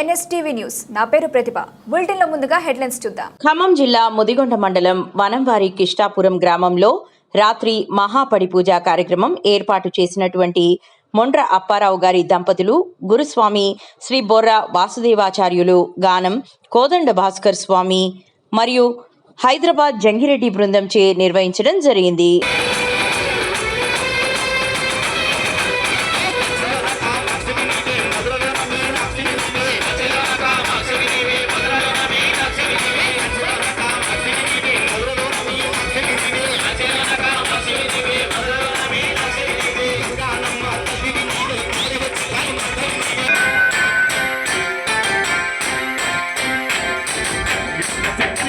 NSTV news. నా పేరు ప్రతిభ. బులెటిన్లో ముందుగా హెడ్లైన్స్ చూద్దాం. ఖమ్మం జిల్లా ముదిగొండ మండలం వనంవారి కిష్టాపురం గ్రామంలో రాత్రి మహాపడి పూజ కార్యక్రమం ఏర్పాటు చేసినటువంటి మొండ్ర అప్పారావు గారి దంపతులు గురుస్వామి శ్రీ బొర్ర వాసుదేవాచార్యులు గానం కోదండ భాస్కర్ స్వామి మరియు హైదరాబాద్ జంగిరెడ్డి బృందంచే నిర్వహించడం జరిగింది.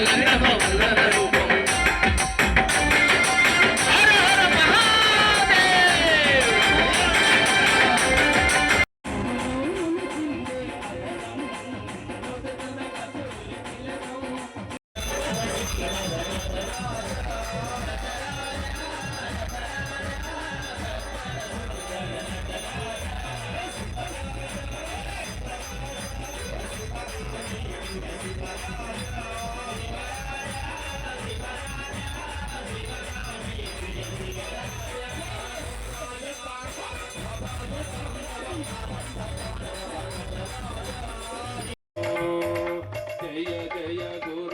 la, la, la. జయ జయ గో